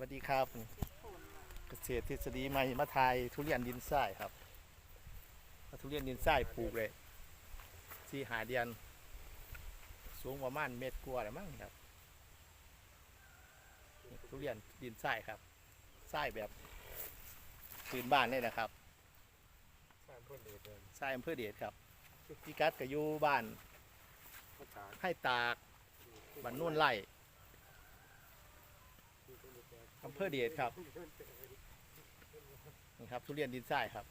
วัสดีครับ เกษตรทฤษฎีใหม่มาทายทุเรียนดินทรายครับเอาทุเรียนดินทรายปลูกเลยที่หาเดียนสูงประมาณเมตรกว่าแหละมั้งครับนี่ทุเรียนดินทรายครับทรายแบบพื้นบ้านเลยนะครับสร้างเพื่อนเด็กเดินทรายอำเภอเดชครับพี่กัดก็อยู่บ้านมาตากให้ตากบ้านนุ่นไร่ อำเภอเดชครับนี่ครับทุเรียนดินทรายครับ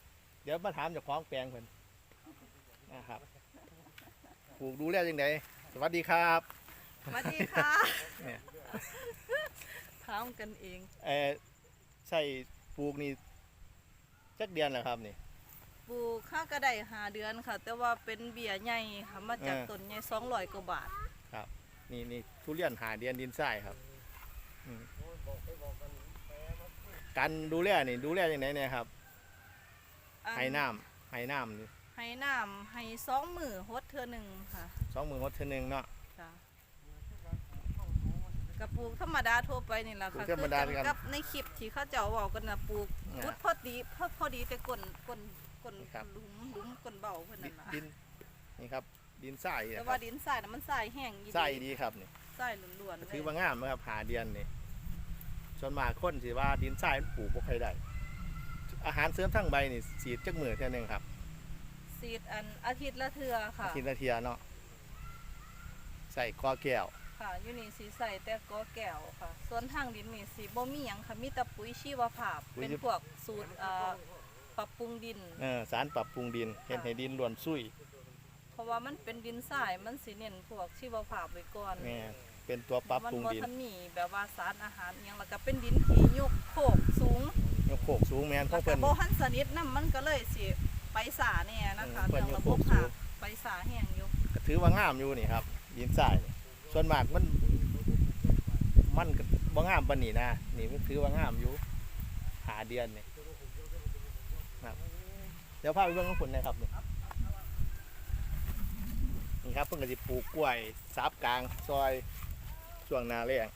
เดี๋ยวมาถามเจากของแปลงเพิ่นนะครับปลูกดูแลยังไงสวัสดีครับสวัสดีค่ะเนี่ยถามกันเองเออใส่ปลูกนี่จักเดือนแล้วครับนี่ปลูกข้าวกระไดหาเดือนค่ะ แต่ว่าเป็นเบียใหญ่ค่ะมาจากเออต้นใหญ่สองร้อยกว่าบาทนี่นี่ทุเรียนหาเดือนดินทรายครับอืม การดูแลนี่ดูแลยังไงเนี่ยครับอัให้น้ำให้น้ำนี่ให้น้ำให้สองมือหดเทือหนึ่งค่ะสองมือหดเทอหนึงเนาะ จ้ะกับปลูกธรรมดาทั่วไปนี่แหละปลูค่ะกธรรมดาคือกันกับในคลิปที่เขาเจ้าบอกกันนะปลูกอ่าพุดพอดีพอพอดีแต่ก้นก้นก้นครับ หลุมหลุมก้นเบาเพื่อนดินั่นนะดินนี่ครับดินทรายแต่นะคว่ารับดินทรายน่ะมันทรายแห้งอีหลีทรายดีครับนี่ทรายล้วนๆเลยถือว่างามนะครับหาเดือนนี่ ส่วนมากคนสิว่าดินทรายมันปลูกบ่ค่อยได้ อาหารเสริมทั้งใบนี่สีดจักมือเท่านึงครับซีดอันอาทิตย์ละเทือค่ะอาทิตย์ละเทียเนาะใส่คอแก้ว ค่ะอยู่นี่สีใส่แต่ก็แก้วค่ะ ส่วนทางดินนี่สีบ่มีหยังค่ะมีแต่ปุ๋ยชีวภาพเป็นพวกสูตรเอ่อปรับปรุงดิน เออสารปรับปรุงดินเห็นให้ดินล้วนซุยเพราะว่ามันเป็นดินทรายมันสิเน้นพวกชีวภาพไว้ก่อนแม่ เป็นตัวปรับมัปรุงบ่ดินทันมีแบบว่าสารอาหารอิหยังแล้วก็เป็นดินที่ยกโคกสูงยกโคกสูงแม่นขแล้อวงก็เพิ่นบ่ทันสนิทนํมันก็เลยสิไปสาแน่นะคะเออเพิ่นเรื่องระยกโคบบกสูหังกไปสาแห้งอยู่ก็ถือว่างามอยู่นี่ครับดินทรายนี่ส่วนมากมันมันก็บ่งามปานนี้นะนี่มันถือว่างามอยู่หาเดือนนี่ครับเดี๋ยวพาไปเบิ่งของผลนะครับนี่นี่ครับเพิ่นก็สิปลูกกล้วยซับกลางซอย ช่วงหน้าแล้ง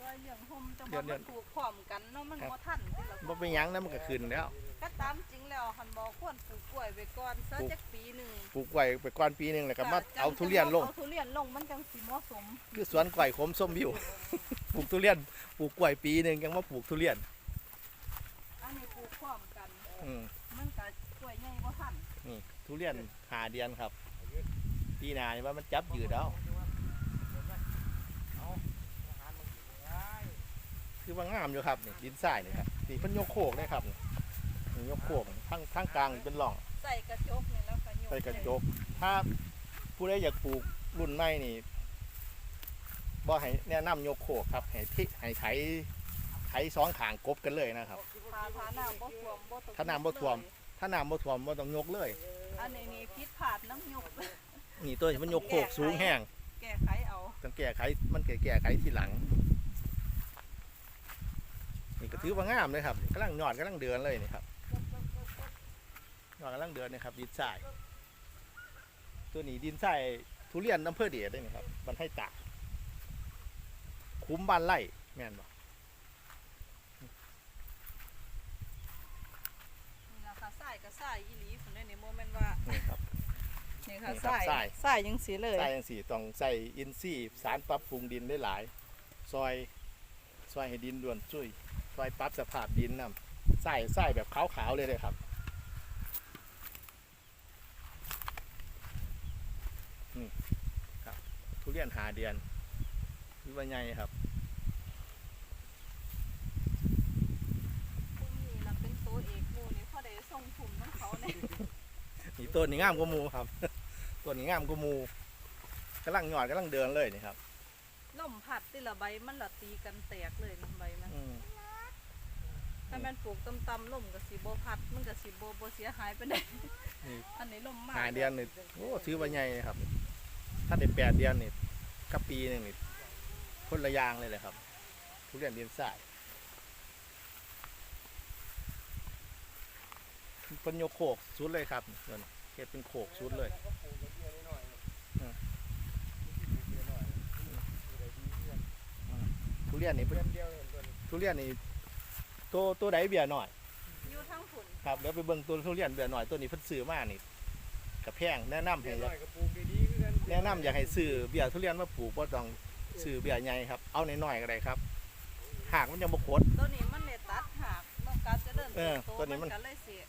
ก็เรื่องห่มจังเดี๋บ่ยวเดี๋ยวมันปลูกพร้อมกันเนาะมันครับบ่ทันที่ละบ่เป็นหยังนะมันก็ขึ้นแล้ว ก็ตามจริงแล้วคันบอกควรปลูกกล้วยไว้ก่อนซะปลูก จักปีหนึ่งปลูกกล้วยไปก่อนปีหนึงแล้วก็มาจ้ะเอาทุเรียนลง เอาทุเรียนลงมันจังสิเหมาะสมคือสวนกล้วยขมส้มวิว ปลูกทุเรียนปลูกกล้วยปีหนึงยังมาปลูกทุเรียนอันนี้ปลูกพร้อมกัน อืมมันก็กล้วยใหญ่บ่ทันนี่ทุเรียนหาเดือนครับ ปีหน้านี่ว่ามันจับยืดแล้ว คือว่างามอยู่ครับนี่ดินทรายนี่ครับนี่เพิ่นยกโคกเลยครับนี่นี่ยกโคกทั้งทั้งกลางนี่เป็นร่องใส่กระจกนี่แล้วก็โยใส่กระจก ถ้าผู้ใดอยากปลูกรุ่นใหม่นี่บ่ให้แนะนำยกโคกครับให้ที่ให้ไถไถสองขางกบกันเลยนะครับถ้าถ้าน้ำบ่ท่วมบ่ต้องถ้าน้ำบ่ท่วม ถ้าน้ำบ่ท่วมบ่ต้องยกเลย อันนี้นี่ผิดพลาดน้ำยกนี่ตัวนี้มันยกโคกสูงแห้งแก้ไขเอาต้องแก้ไขมันแก้แก้ไขทีหลัง นี่ก็ถือว่างามเลยครับกำลังยอดกำลังเดือนเลยนี่ครับยอดกำลังเดือนนี่ครับดินทรายตัวนี้ดินทรายทุเรียนอำเภอเดียดเลยนี่ครับมันให้ตากคุ้มบ้านไร่แม่นบ่นี่ล่ะค่ะทรายก็ทรายอีหลีพุ่นเด้อนี่บ่แม่นว่านี่ครับ นี่ค่ะนี่ทครับรายทรายทรายจังสีเลยทรายยังสี่ต้องใส่อินทรีย์สารปรับปรุงดินได้หลาย ซอย ซอยให้ดินด่วนจุ้ย ซอยปรับสภาพดินนำใส่ใส่แบบขาวๆเลยเลยครับนี่ครับ ทุเรียนหาเดือนวิวัยใหญ่ครับพวกนี้ล่ะเป็นตัวเอกหมู่นี่พอได้ส่งถุ่มน้ำเขาเนี่ยนี่ต้นนี่งามกว่าหมูครับต้นนี่งามกว่าหมูกำลังหยอดกำลังเดินเลยนี่ครับล่มผัดติละใบมันละตีกันแตกเลยนะใบมันอืม ถ้าแมันปลูกตำๆล่มก็สิบ่พัดมันก็สิบ่บ่เสียหายไปได้นี่อันนี้ล่มมากหาเดือนนี่โอ้ซื้อว่าใหญ่นะครับ ถ้าได้แปดเดือนนี่กับปีหนึ่งนี่คนละอย่างเลยเลยครับ ทุเรียนดินทรายเป็นโยกโขกสุดเลยครับเงินเก็บเป็นโขกสุดเลยทุเรียนนี่เพื่เพิ่อนนเดียวเห็นตัวนี้ททุเรียนนี่ ตัวตัวใดเบี้ยหน่อย อยู่ทั้งผลครับเดี๋ยวไปเบิ่งตัวทุเรียนเบี้ยหน่อยตัวนี้เพิ่นซื้อมานี่กับแพงแนะนำให้เรียบร้อยก็ปลูกดีๆคือกันแนะนำอยากให้ซื้อเบี้ยทุเรียนมาปลูกบ่ต้องซื้อเบี้ยใหญ่ครับเอาน้อยๆก็ได้ครับหากมันยังบ่คด ตัวนี้มันเลยตัดหากต้องการเจะเดินเออโตตัวนี้มัน ก็เลยเสีย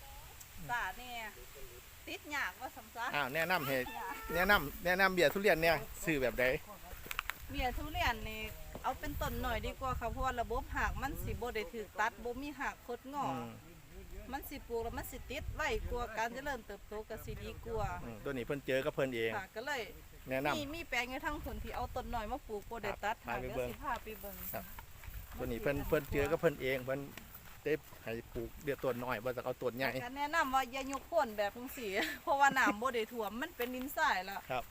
ตาเนี่ยติดหยากว่าสำซักอ้าวแนะนำให้หยากแนะนำแนะนำเบี้ยทุเรียนเนี่ยซื้อแบบใดเมียทุเรียนนี่ เอาเป็นต้นหน่อยดีกว่าค่ะเพราะว่าระบบหากมันสิบ่ได้ถูกตัดบ่มีหากคดงออือมมันสิปลูกแล้วมันสิติดไว้กลัวาการเจริญเติบโตก็สิดีกว่าอืมตัวนี้เพิ่นเจอกับเพิ่นเอง ค่ะก็เลยแนะนำ มีมีแปลงอยู่ทั้งผลที่เอาต้นหน่อยมาปลูกบ่ได้ตัดพาหากไปเดี๋ยวเบิ่งสิพาไปเบิ่งครับ ตัวนี้เพิ่นเพิ่นเจอกับเพิ่นเองเพิ่นได้ให้ปลูกเดือต้นน้อยบ่ต้องเอาต้นใหญ่ ก็แนะนำว่าอย่ายกโคนแบบจังซี่ เพราะว่าน้ำบ่ได้ท่วมมันเป็นดินทรายแล้วครับ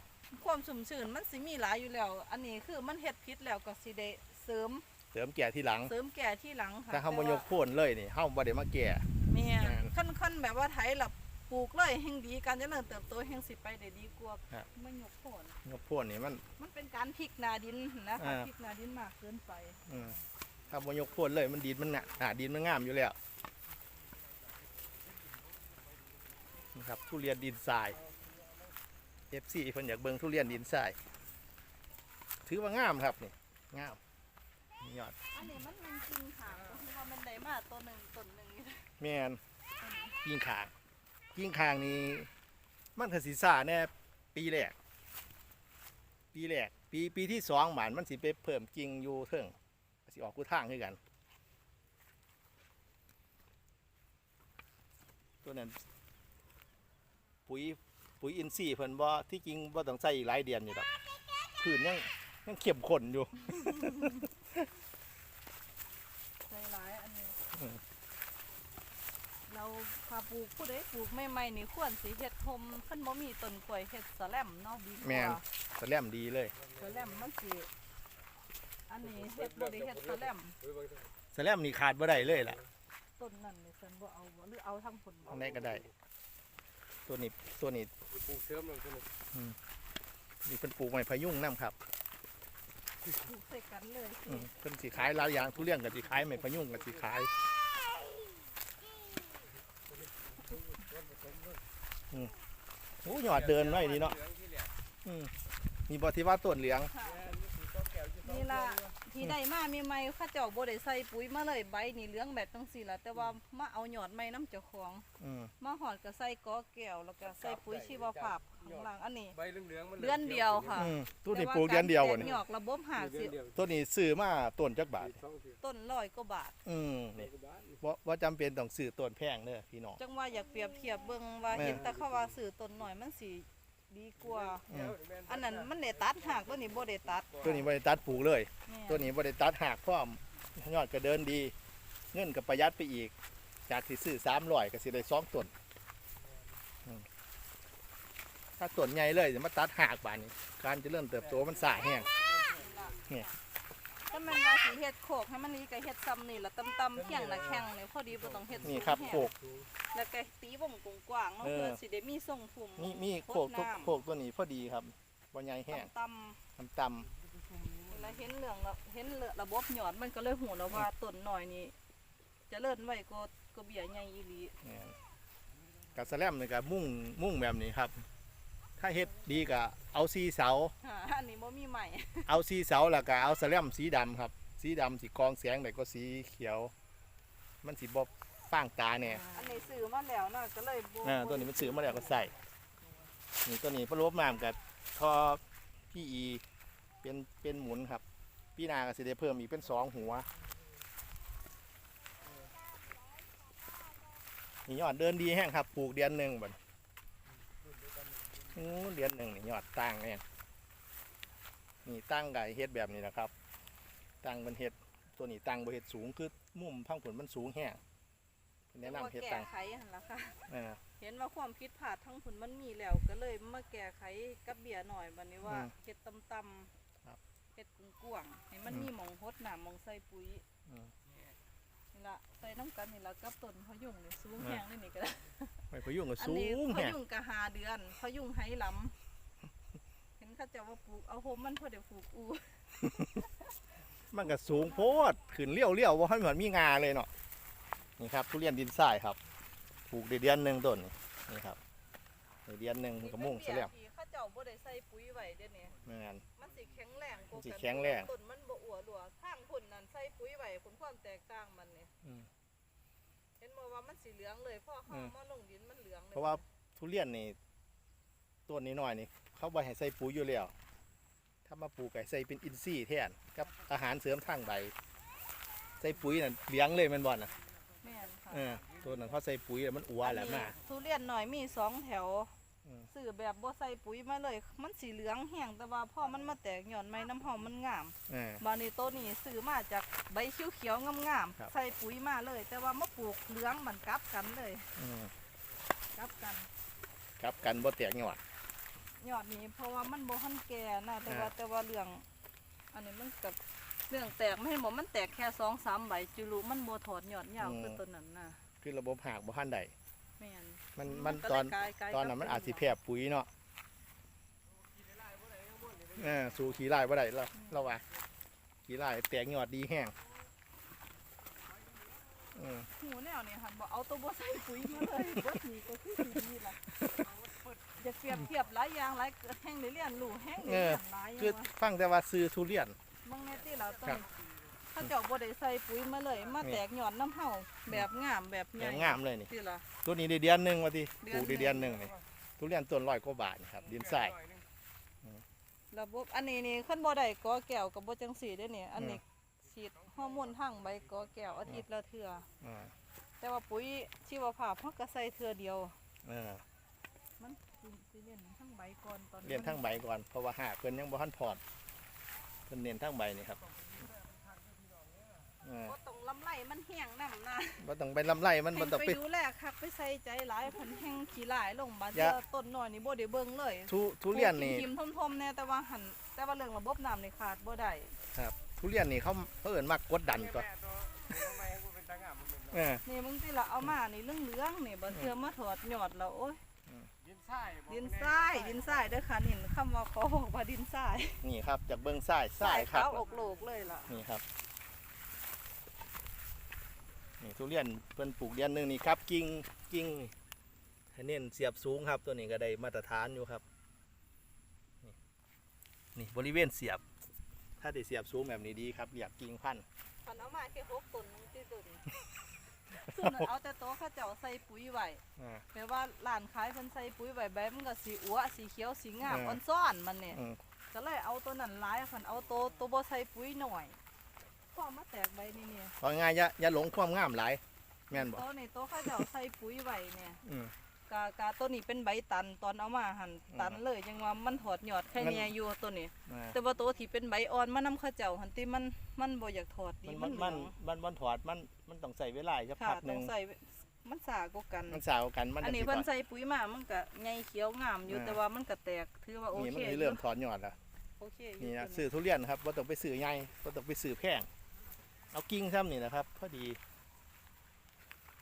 ความชุ่มชื้นมันสิมีหลายอยู่แล้ว อันนี้คือมันเฮ็ดพิษแล้วก็สิได้เสริมเสริมแก่ที่หลัง เสริมแก่ที่หลังค่ะถ้าเฮาบ่ยกโค่นเลยนี่เฮาบ่ได้มาแก่แม่แม่นขั้นขั้นแบบว่าไถหลับปลูกเลยแห่งดีการเจริญเติบโตแห่งสิไปได้ดีกว่าครับไม่ยกโคนยกโค่นนี่มัน มันเป็นการพลิกนาดินนะคะอ่าพลิกนาดินมากเกินไปอืมถ้าบ่ยกโค่นเลยมันดินมันหนาหนาดินมันงามอยู่แล้วนี่ครับทุเรียนดินทราย FC เพิ่นอยากเบิ่งทุเรียนดินทรายถือว่างามครับนี่งามยอดอันนี้มันมันจริงค่ะก็คือว่ามันได้มาตัวหนึ่งต้นหนึ่งนี่แม่นยิงขางยิงขางนี่มันก็สิซ่าแน่ปีแรกปีแรกปีปีที่สองหมานมันสิไปเพิ่มกิ่งอยู่เทิงสิออกกูทางคือกัน ตัวนั้นปุ๋ย ปุ๋ยอินทรีย์เพิ่นบ่ที่จริงบ่ต้องใส่อีกหลายเดือนอยู่ดอกพื้นยังยังเข้มข้นอยู่ใจร้ายอันนี้อืมเราพาปลูกผู้ใดปลูกใหม่ๆนี่ควรสิเฮ็ดทมขั้นบ่มีต้นกล้วยเฮ็ดสแลมเนาะดีกแม่นว่าสแลมดีเลยสแลมมันสิอันนี้เฮ็ดบ่ได้เฮ็ดสแลมไปเบิ่งซะสแลมนี่ขาดบ่ได้เลยล่ะต้นนั่นนี่ฉันบ่เอาบ่หรือเอาทั้งผลบ่อันไหนก็ได้ ตัวนี้ตัวนี้ไปปลูกเสริมลงตัวนี้นี่เป็นปลูกไม้พะยุงน้ำครับปลูกใส่กันเลยอืมเป็นสีขายหลายอย่างทุเรียนกับสีขายไม้พะยุงกับสีขายอืมโอ้ยอดเดินหน่อยดีเนาะหลืองที่เหลืออืมมีบอที่ว่าต้นเหลืองค่ะมีตัวแก้วอยู่นี่ล่ะ ที่ได้มาใหม่ๆเขาเจ้าบ่ได้ใส่ปุ๋ยมาเลยใบนี่เหลืองแบบจังซี่ล่ะแต่ว่ามาเอายอดใหม่นํเจ้าของอืม มาหอดก็ใส่กอแก้วแล้วก็ใส่ปุ๋ยชีวภาพข้างล่างอันนี้ ใบเหลืองๆมันเดือนเดียวค่ะอืมตัวนี้ปลูกเดือนเดียวแต่วะว่านี่การแตกหยอกระบบหากเดืสิอนเดียวตัวนี้ซื้อมาต้นจักบาท สองเดือนต้นร้อยกว่าบาท อืมนี่กว่าบาทว่าว่าจำเป็นต้องซื้อต้นแพงเด้อพี่น้อง จังว่าอยากเปรียบเทียบเบิ่งว่าแม่ เห็นแต่เขาว่าซื้อต้นหน่อยมันสิ ดีกว่า อืมอันนั้นมันได้ตัดหากตัวนี้บ่ได้ตัดตัวนี้บริตัดปลูกเลย แม่ตัวนี้บริตัดหากพร้อมยอดก็เดินดี เงินก็ประหยัดไปอีก จากที่ซื้อสามร้อยก็สิได้สองต้นอืมถ้าต้นใหญ่เลยจะมาตัดหากบานนี้ การเจะเริ่มเติบโตมันสายแห้งเนี่ย ถ้ามันว่าสิเฮ็ดโคกให้มันนี่ก็เฮ็ดซ้ำนี่ละต่ำๆเพียงละแข้งนี่พอดีบ่ต้องเฮ็ดนี่ครับสูงโคแฮงกแล้วก็ตีวงกว้างๆเนาะเออ เพื่อสิได้มีทรงภูมิมีมีโคกทุกโคกตัวนี้พอดีครับบ่ใหญ่แห้งต่ำต่ำต่ๆแล้วเห็นเหลืองแล้วเห็นเหลืองระบบหยอดมันก็เลยหูแล้วว่าต้นหน่อยนี่เจะเลิ่นไว้ก็ก็เบี้ยใหญ่อีหลีำเนี่ยกับสแลมนี่ก็มุ่งมุ่งแบบนี้ครับ ถ้าเฮ็ดดีก็เอาซีเสา ค่ะอันนี้บ่มีใหม่ เอาสีเสาแล้วก็เอาสแลมสีดำครับ สีดำสีกรองแสงแต่ก็สีเขียว มันสีบอบฟ้างตาเนี่ยอันนี้ซื้อมาแล้วเนาะก็เลยบ่อ่าตัวนี้มันซื้อมาแล้วก็ใส่นี่ตัวนี้พระลบมามกับทอพี่อีเป็นเป็นหมุนครับ พี่นาก็สิได้เพิ่มอีกเป็นสองหัวนี่ยอดเดินดีแห้งครับปลูกเดือนหนึ่งบัด อู้เดือนหนึ่งนี่ยอดตั้งเนี่ยนี่ตั้งกับเฮ็ดแบบนี้นะครับ ตั้งเป็นเฮ็ดตัวนี้ตั้งบนเฮ็ดสูงคือมุมพังผลมันสูงแห้งแนะนำเฮ็ดแก้ตั้งไขหั่นล่ะค่ะอ่าเห็นว่าความผิดพลาดทั้งผลมันมีแล้วก็เลยมาแก้ไขกับเบียร์หน่อยบัดนี้ว่าอืมเฮ็ดต่ำครับๆเฮ็ดกว้างๆให้มันอืมมีหมองหดน้ำหมองใส่ปุ๋ยอืม นี่ล่ะใส่น้ำกันนี่ล่ะกับต้นพะยุงนี่สูงอ่าแห้งนี่นี่ก็ได้ไม่พยุงก็อันสูนี้งพะแห้งยุงกะหาเดือนพะยุงไหหลำเห็นเขาเจะว่าปลูกเอาโฮมมันพอเดี๋ยวปลูกอูมันก็สูงโพดขึ้นเลี้ยวเลี้ยวว่าให้เหมือนมีงาเลยเนาะนี่ครับทุเรียนดินทรายครับปลูกได้เดือนหนึ่งต้นนี่นี่ครับได้เดือนหนึ่งมันก็มุ่งเสียแล้วที่เขาเจ้าบ่ได้ใส่ปุ๋ยไว้เด้อนี่เหมือนมันสิแข็งแรงกว่ามันสิกันแข็งแรง ต้นมันบ่อ้ วนหลัวข้างพุ่นนั่นใส่ปุ๋ยไว้ผลความแตกต่างมันนี่อืม เห็นบ่ว่ามันสีเหลืองเลยพอเขาอืม มาลงดินมันเหลืองเลยเพราะว่าทุเรียนนี่ต้นนี้น้อยนี่ เขาบ่ให้ใส่ปุ๋ยอยู่แล้วถ้ามาปลูกไก่ใส่เป็นอินทรีย์แทนกับอาหารเสริมทางใบใส่ปุ๋ยนั่นเลี้ยงเลยแมันบ่น่ะแม่นค่ะเออตัวนั้นเขาใส่ปุ๋ยแล้วมันอัวแหละมาทุเรียนหน่อยมีสองแถวอืม ซื้อแบบบ่ใส่ปุ๋ยมาเลย มันสีเหลืองแห้งแต่ว่าพอมันมาแตกหย่อนไม้น้ำหอมมันงามเออ บานี้ต้นนี้ซื้อมาจากใบเขียวๆงามครับ ๆใส่ปุ๋ยมาเลย แต่ว่ามาปลูกเหลืองมันกลับกันเลยอืมกลับกันกลับกันบ่แตกยอดยอดนี้ เพราะว่ามันบ่ทันแก่นะแต่ว่าอ่าแต่ว่าเรื่อง อันนี้มันกับเรื่องแตกไม่ให้บอกมันแตกแค่สองสามใบจุลุมันบ่ถอดยอดยาวคือต้นนั้นนะคือระบบหากบ่ทันใดแม่น มันมันก็ตเลอนยกลายกลายตอนนั้นมันอาจสิกลับแพร่ปุ๋ยเนาะเออสู่ขี้ลายบ่ได้แล้วเราว่าขี้ลายแตกยอดดีแห้งอืมหูแนวนี่หันบอกเอาตัวบ่ใส่ปุ๋ยมาเลยเบิดนี่ก็คือสิดีล่ะจะเปรียบเทียบหลายอย่างหลายแห่งได้เรียนรู้แห่งได้เรียนหลายอย่างคือว่าฟังแต่ว่าซื้อทุเรียนบางแน่ที่เราต้ครันบ ถ้าเจ้าบ่ได้ใส่ปุ๋ยมาเลย มานี่แตกหย่อนน้ำเห่าแบบงามแบบใหแหญ่งงามเลยนี่ที่ล่ะตัวนี้ได้เดือนหนึงว่าติเดืปอนลูกได้เดือนหนึงนี่ทุเรียนต้นร้อยกว่าบาทนี่ครับดินทรายระบบอันนี้นี่ขั้นบ่ได้กอแก้วกับบ่จังสีได้เนี่ยอันนี้ฉีดฮอร์โมนทางใบกอแก้วอาทิตย์ละเทื่ออ่าแต่ว่าปุ๋ยชีวภาพเฮาก็ใส่เทื่อเดียวเออมันสิสิเล่นทั้งใบก่อนตอนเรียนทั้งใบก่อนเพราะว่าหากเพิ่นยังบ่ทันพอดเพิ่นเน้นทั้งใบนี่ครับ เออบ่ต้องลำไรมันแห้งน้ำนะบ่ต้องไปลำไรมันบ่ต้องไปไปดูแลคักไปใส่ใจหลายเพิ่นแห้งขี้หลายลงบาดอย่า เจอต้นน้อยนี่บ่ได้เบิ่งเลยทุทุเรียนนี่ ทิมๆทมๆแน่แต่ว่าหันแต่ว่าเรื่องระบบน้ำนี่ขาดบ่ได้ครับ ทุเรียนนี่เขาเขาเอิ้นมากกดดันตัวทำไมให้กูเป็นตางามมึงเป็นเออ นี่มึงที่ละเอามานี่เหลืองๆนี่บ่เทื่อมาถอดยอดแล้วโอ้ยดินทรายดินทรายดินทรายเด้อค่ะนี่คำว่าขอบอกว่าดินทรายนี่ครับจากเบื้องซ้ายซ้ายครัขาบวอกโลกเลยล่ะ นี่ครับ นี่ทุเรียนเพิ่นปลูกเดือนหนึงนี่ครับกิ่งกิ่งนี่ให้เน้นเสียบสูงครับ ตัวนี้ก็ได้มาตรฐานอยู่ครับ นี่นี่บริเวณเสียบ ถ้าได้เสียบสูงแบบนี้ดีครับเรียกกิ่งพันธุ์คันเอามาแค่6ต้นที่ต้นส่วนนั้นเอาแต่โตะเขาเจ้าใส่ปุ๋ยไว้อ่าแปลว่าร้านขายเพิ่นใส่ปุ๋ยไว้ใบมันก็สีอัวสีเขียวสีงามเอออ่อนซ้อนมันเนี่ยอืมก็เลยเอาตัวนั้นหลายคันเอาตัวตัวบ่ใส่ปุ๋ยหน่อย พอมาแตกใบนี่เนี่ยเพราะง่ายๆอย่าอย่าหลงความงามหลายแม่นบ่ ตัวนี้ตัวเขาเจ้าใส่ปุ๋ยไว้เนี่ยอืมกากาตัวนี้เป็นใบตันตอนเอามาหั่นอืมตันเลยจังว่ามันถอดยอดแค่มันเนี้ยอยู่ตัวนี้ อ่าแต่ว่าตัวที่เป็นใบอ่อนมันนำเข้าเจ้าหันติมันมันบ่อยากถอดดีมันมัมันนเหมัลืนองมันมันถอดมันมันต้องใส่เวลาจะค่ะพักหต้นึ่องงใส่มันสากว่ากัน มันสาวกันมันอันจะนี้สิเพิ่นถอดใส่ปุ๋ยมามันก็ใหญ่เขียวงามอยู่อ่า แต่ว่ามันก็แตกถือว่าโอนี่เคมันเริ่มถอดยอดแล้วโอเคอยู่นี่นะตัวซื้อทุเรียนครับว่าต้องไปซื้อใหญ่ว่าต้องไปซื้อแพง เอากิ่งซ้ำนี่นะครับพอดี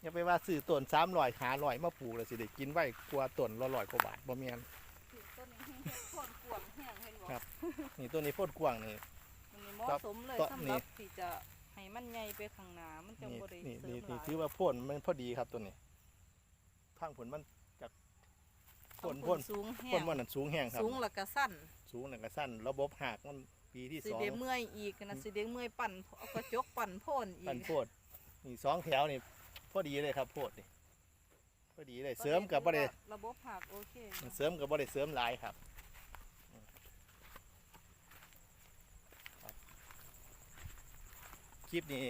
อย่าไปว่าซื้อต้นสามร้อยหาร้อยมาปลูกแล้วสิได้กินไว้กลัวต้นละร้อยกว่าบาทบ่แม่นต้นนี้แห้งๆโคนกวางแห้งเห็นบ่ครับนี่ต้นนี้โพดกว้างนี่มันนี่เหมาะครับสมเลยต้นสำนี่หรับที่จะให้มันใหญ่ไปข้างหน้ามันจังนี่บ่ได้นี่เสรินี่มหนี่ลายถือว่าโพ่นมันพอดีครับตัวนี้ทางผลมันจากโพ่นต้โพ่นสูงแห้โพ่นงมันนั่นสูงแห้งครับสูงแล้วก็สั้น สูงหนึ่งก็สั้นระบบหักมัน ปีที่สิสองได้เมื่อยอีกนะสิได้เมื่อยปั่นเอากระจกปั่นโพ่นอีปันกโพดนี่สองแถวนี่พอดีเลยครับโพดนี่พอดีเลยเสริมกับบ่ได้ระบบหักโอเคเสริมกับบ่ได้เสริมหลายครับครับคลิปนี้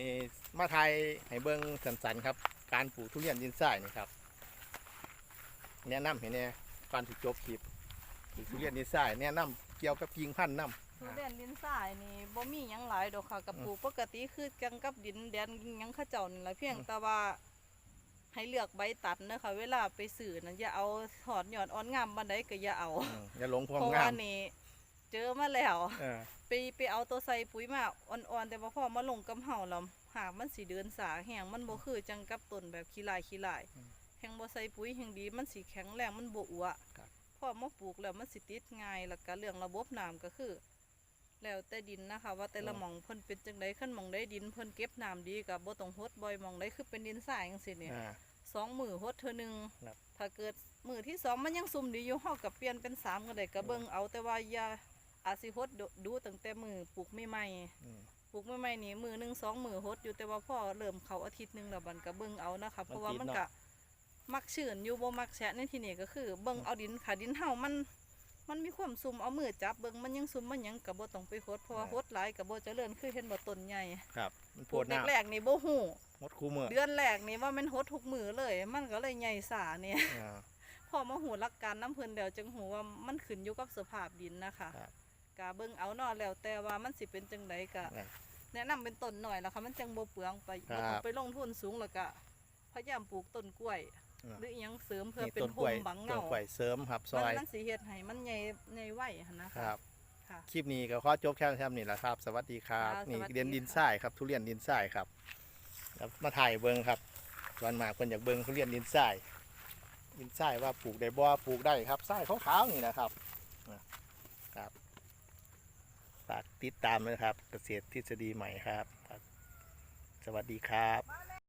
มาไทยให้เบิ่งสันๆครับ การปลูกทุเรียนดินทรายนี่ครับแนะนำให้แน่ก่อนที่จบคลิปปลูกทุเรียนดินทรายแนะนำเกี่ยวกับกิ่งพันธุ์นํ ทุเรียนดินทรายนี่บ่มีหยังหลายดอกค่ะกับปลูกปกติคือกันกับดินแดนหยังเขาเจ้านี่ล่ะเพียงอืมแต่ว่าให้เลือกใบตัดเด้อค่ะเวลาไปสื่อนั้นอย่าเอาถอดยอดอ่อนงามบันไดก็อย่าเอาอืมอย่าหลงความเพราะงาว่ามนี่เจอมาแล้ว เออไปไปเอาตัวใส่ปุ๋ยมาอ่อนๆ แต่ว่าพอมาลงกับเห่าแล้วหากมันสิเดินสาแห้งมันบ่คือจังกับต้นแบบขี้ลายขี้ลายแห้งบ่ใส่ปุ๋ยแห้งดีมันสิแข็งแรงมันบ่อัวพอมาปลูกแล้วมันสิติดง่ายแล้วก็เรื่องระบบน้ำก็คือ แล้วแต่ดินนะคะ ว่าแต่ละอืมหม่องเพิ่นเป็นจังไดคันหม่องได้ดินเพิ่นเก็บน้ำดีก็บ่ต้องฮดบ่อยหม่องใดคือเป็นดินทรายจังซี่เนี่ยอ่า สองมือฮดเทื่อหนึงครับ ถ้าเกิดมือที่สองมันยังซุ่มดีอยู่เฮาก็เปลี่ยนเป็นสามก็ได้ก็เบิ่งเอาแต่ว่าอย่าอาจสิฮดดูดูตั้งแต่มือปลูกใหม่ๆ อืม ปลูกใหม่ๆนี่มือหนึ่งสองมือหดอยู่แต่ว่าพ่อเริ่มเขาอาทิตย์หนึ่งแล้วบันก็เบิ่งเอานะคะเพราะว่ามันติดมันเนาะ ก็มักชื้นอยู่บ่มักแฉะในที่นี่ก็คือ เบิ่งเอาดินค่ะดินเฮามัน มันมีความซุ่มเอามือจับเบิ่งมันยังซุ่มมันหยังก็บ่ต้องไปหดเพราะว่าหดหลายก็บ่เจริญคือเห็นบ่ต้นใหญ่ครับมันปปลูวกดน้แรกๆนี่บ่ฮู้ำมดคู่มือเดือนแรกนี่ว่ามันหดทุกมือเลย มันก็เลยใหญ่สาเนี่ยอ่าพอมาหูหลักการน้ำเพิ่นแล้วจึงหูว่ามันขึ้นอยู่กับสภาพดินนะคะครับกะเบิ่งเอาเนาะแล้วแต่ว่ามันสิเป็นจังไดก็อ่าแนะนำเป็นต้นหน่อยแล้วค่ะมันจังบ่เปลืองไปครับบ่ต้องไปลงทุนสูงแล้วก็พยายามปลูกต้นกล้วยอ่า หรืออิหยังเสริมเพื่อนี่เป็นต้นโฮกล้วยมบังต้เงานกล้วยเสริมครับซมันอยมันสิเฮ็ดให้มันใหญ่ใหญ่ไว้หั่นนะคคะรับ ค่ะ คลิปนี้ก็ขอจบแค่เท่านี้แหละครับ สวัสดีครับ ค่ะนี่สวัสดีเรียนดินค่ะ ทรายครับ ทุเรียนดินทรายครับแล้วมาถ่ายเบิงครับวันมากคนอยากเบิงทุเรียนดินทรายดินทรายว่าปลูกได้บ่ปลูกได้ครับทรายขาวๆนี่นะครับนะครับฝากติดตามนะครับ เกษตรทฤษฎีใหม่ครับครับ สวัสดีครับมาแล้